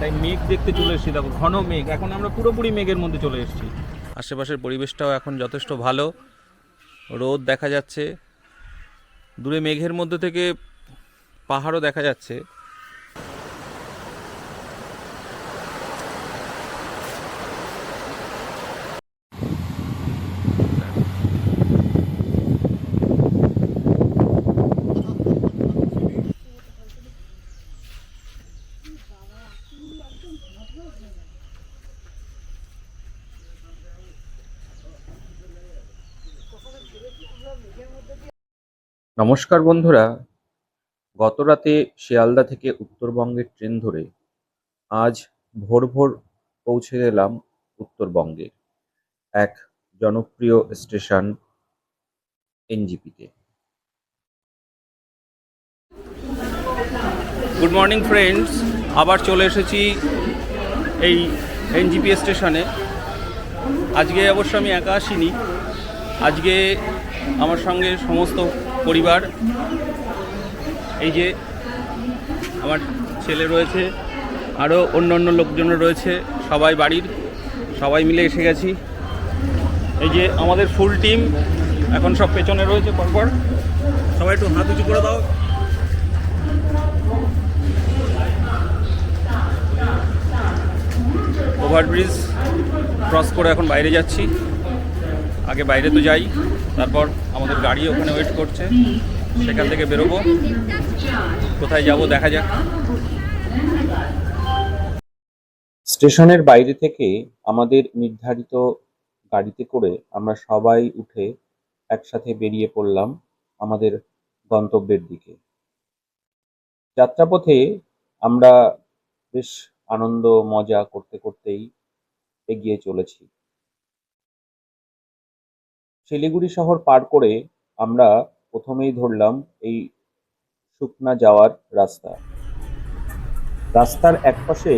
তাই মেঘ দেখতে চলে এসেছি। দেখো, ঘন মেঘ। এখন আমরা পুরোপুরি মেঘের মধ্যে চলে এসেছি। আশেপাশের পরিবেশটাও এখন যথেষ্ট ভালো। রোদ দেখা যাচ্ছে। দূরে মেঘের মধ্যে থেকে পাহাড়ও দেখা যাচ্ছে। নমস্কার বন্ধুরা। গত রাতে শিয়ালদা থেকে উত্তরবঙ্গের ট্রেন ধরে আজ ভোর ভোর পৌঁছে গেলাম উত্তরবঙ্গে, এক জনপ্রিয় স্টেশন এনজিপিতে। গুড মর্নিং ফ্রেন্ডস আবার চলে এসেছি এই এনজিপি স্টেশনে। আজকে অবশ্য আমি একা আসিনি। আজকে আমার সঙ্গে সমস্ত পরিবার, এই যে আমার ছেলে রয়েছে আরও অন্য অন্য লোকজন রয়েছে, সবাই বাড়ির, সবাই মিলে এসে গেছি। এই যে আমাদের ফুল টিম এখন সব পেছনে রয়েছে, পরপর। সবাই একটু হাত উঁচু করে দাও। ওভারব্রিজ ক্রস করে এখন বাইরে যাচ্ছি। আগে বাইরে তো যাই, তারপর আমাদের গাড়ি ওখানে ওয়েট করছে। সেখান থেকে বেরোবো। কোথায় যাব দেখা যাক। স্টেশনের বাইরে থেকে আমাদের নির্ধারিত গাড়িতে করে আমরা সবাই উঠে একসাথে বেরিয়ে পড়লাম আমাদের গন্তব্যের দিকে। যাত্রাপথে আমরা বেশ আনন্দ, মজা করতে করতেই এগিয়ে চলেছি। শিলিগুড়ি শহর পার করে আমরা প্রথমেই ধরলাম এই শুকনা যাওয়ার রাস্তা। রাস্তার একপাশে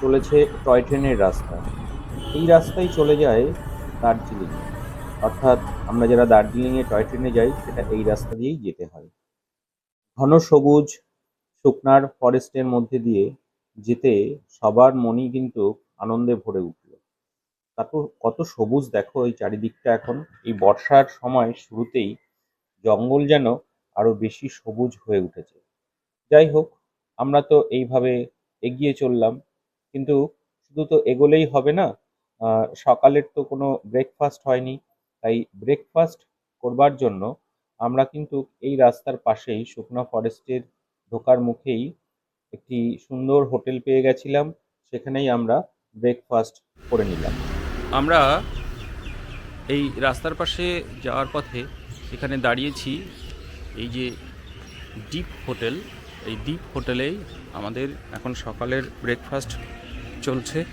চলেছে টয় ট্রেনের রাস্তা। এই রাস্তায় চলে যায় দার্জিলিং। অর্থাৎ আমরা যারা দার্জিলিংয়ে টয় ট্রেনে যাই, সেটা এই রাস্তা দিয়েই যেতে হয়। ঘন সবুজ, শুকনার ফরেস্টের মধ্যে দিয়ে যেতে সবার মনই কিন্তু আনন্দে ভরে উঠল কত কত সবুজ দেখো এই চারিদিকটা এখন। এই বর্ষার সময় শুরুতেই জঙ্গল যেন আরও বেশি সবুজ হয়ে উঠেছে। যাই হোক, আমরা তো এইভাবে এগিয়ে চললাম। কিন্তু শুধু তো এগোলেই হবে না সকালের তো কোনো ব্রেকফাস্ট হয়নি। তাই ব্রেকফাস্ট করবার জন্য আমরা কিন্তু এই রাস্তার পাশেই শুকনো ফরেস্টের ঢোকার মুখেই একটি সুন্দর হোটেল পেয়ে গেছিলাম। সেখানেই আমরা ব্রেকফাস্ট করে নিলাম। আমরা এই রাস্তার পাশে যাওয়ার পথে এখানে দাঁড়িয়েছি। এই যে ডিপ হোটেল এই ডিপ হোটেলেই আমাদের এখন সকালের ব্রেকফাস্ট চলছে।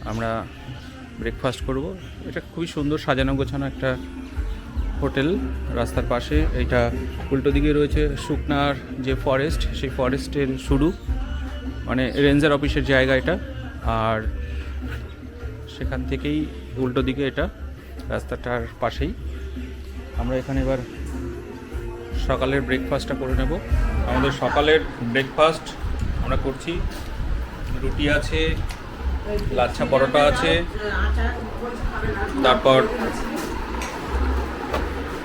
আমরা ব্রেকফাস্ট করব। এটা খুবই সুন্দর সাজানো গোছানো একটা হোটেল। রাস্তার পাশে এটা উল্টো দিকে রয়েছে শুকনার যে ফরেস্ট সেই ফরেস্টের শুরু। মানে রেঞ্জার অফিসের জায়গা এটা। আর সেখান থেকেই উল্টো দিকে এটা রাস্তাটার পাশেই। আমরা এখানে এবার সকালের ব্রেকফাস্টটা করে নেব। আমাদের সকালের ব্রেকফাস্ট আমরা করছি। রুটি আছে, লাচ্ছা পরোটা আছে, তারপর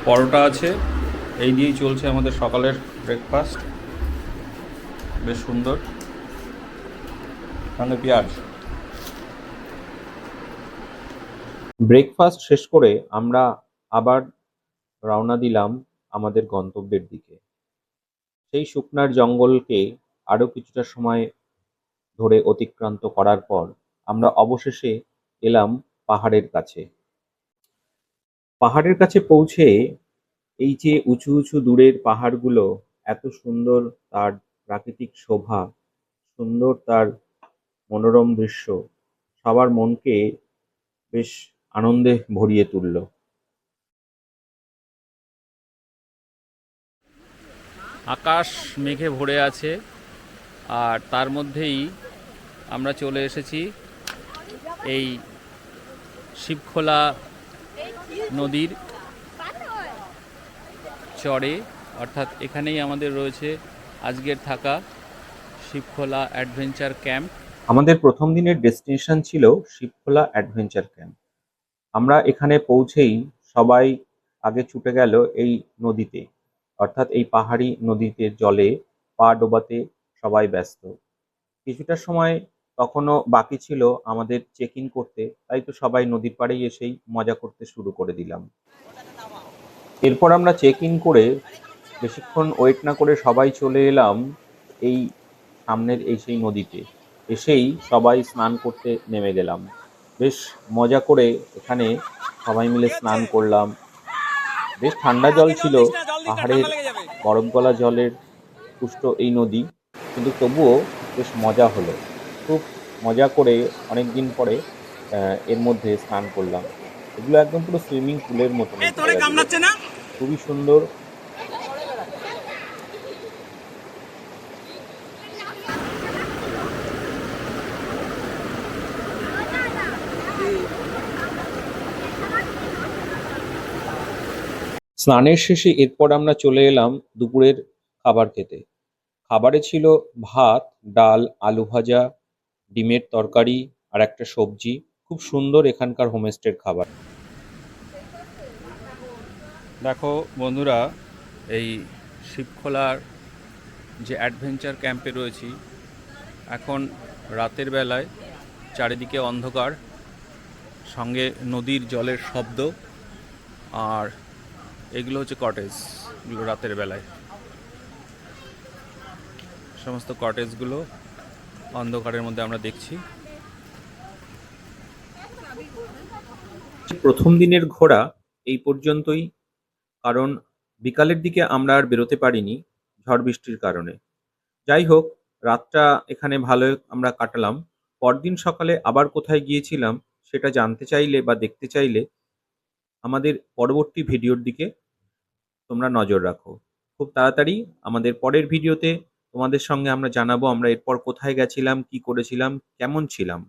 পরোটা আছে। এই দিয়েই চলছে আমাদের সকালের ব্রেকফাস্ট বেশ সুন্দর। সঙ্গে পেঁয়াজ। ব্রেকফাস্ট শেষ করে আমরা আবার রওনা দিলাম আমাদের গন্তব্যের দিকে। সেই শুকনার জঙ্গলকে আরও কিছুটা সময় ধরে অতিক্রান্ত করার পর আমরা অবশেষে এলাম পাহাড়ের কাছে। পাহাড়ের কাছে পৌঁছে এই যে উঁচু উঁচু দূরের পাহাড়গুলো, এত সুন্দর তার প্রাকৃতিক শোভা, সুন্দর তার মনোরম দৃশ্য, সবার মনকে বেশ আনন্দে ভরিয়ে তুলল। আকাশ মেঘে ভরে আছে আর তার মধ্যেই আমরা চলে এসেছি এই শিবখোলা নদীর চরে অর্থাৎ এখানেই আমাদের রয়েছে আজকের থাকা শিবখোলা অ্যাডভেঞ্চার ক্যাম্প। আমাদের প্রথম দিনের ডেস্টিনেশন ছিল শিবখোলা অ্যাডভেঞ্চার ক্যাম্প। আমরা এখানে পৌঁছেই সবাই আগে ছুটে গেল এই নদীতে। অর্থাৎ এই পাহাড়ি নদীতে জলে পা ডোবাতে সবাই ব্যস্ত। কিছুটা সময় তখনও বাকি ছিল আমাদের চেক ইন করতে। তাই তো সবাই নদীর পাড়েই এসেই মজা করতে শুরু করে দিলাম। এরপর আমরা চেক ইন করে বেশিক্ষণ ওয়েট না করে সবাই চলে এলাম এই সামনের এই সেই নদীতে। এসেই সবাই স্নান করতে নেমে গেলাম। বেশ মজা করে এখানে সবাই মিলে স্নান করলাম। বেশ ঠান্ডা জল ছিল পাহাড়ের বরফ গলা জলের পুষ্ট এই নদী কিন্তু তবুও বেশ মজা হলো। খুব মজা করে অনেক দিন পরে এর মধ্যে স্নান করলাম। এগুলো একদম পুরো সুইমিং পুলের মতো খুবই সুন্দর। স্নানের শেষে এরপর আমরা চলে এলাম দুপুরের খাবার খেতে। খাবারে ছিল ভাত, ডাল, আলু ভাজা, ডিমের তরকারি আর একটা সবজি। খুব সুন্দর এখানকার হোমস্টের খাবার। দেখো বন্ধুরা, এই শিবখোলার যে অ্যাডভেঞ্চার ক্যাম্পে রয়েছি, এখন রাতের বেলায় চারিদিকে অন্ধকার, সঙ্গে নদীর জলের শব্দ আর এগুলো হচ্ছে কটেজ এগুলো রাতের বেলায়। সমস্ত কটেজগুলো অন্ধকারের মধ্যে আমরা দেখছি। প্রথম দিনের ঘোরা এই পর্যন্তই, কারণ বিকালের দিকে আমরা আর বেরোতে পারিনি ঝড় বৃষ্টির কারণে। যাই হোক, রাতটা এখানে ভালো আমরা কাটালাম। পরদিন সকালে আবার কোথায় গিয়েছিলাম সেটা জানতে চাইলে বা দেখতে চাইলে আমাদের পরবর্তী ভিডিওর দিকে তোমরা নজর রাখো। খুব তাড়াতাড়ি আমাদের পরের ভিডিওতে তোমাদের সঙ্গে আমরা জানাব আমরা এরপর কোথায় গেছিলাম, কি করেছিলাম, কেমন ছিলাম।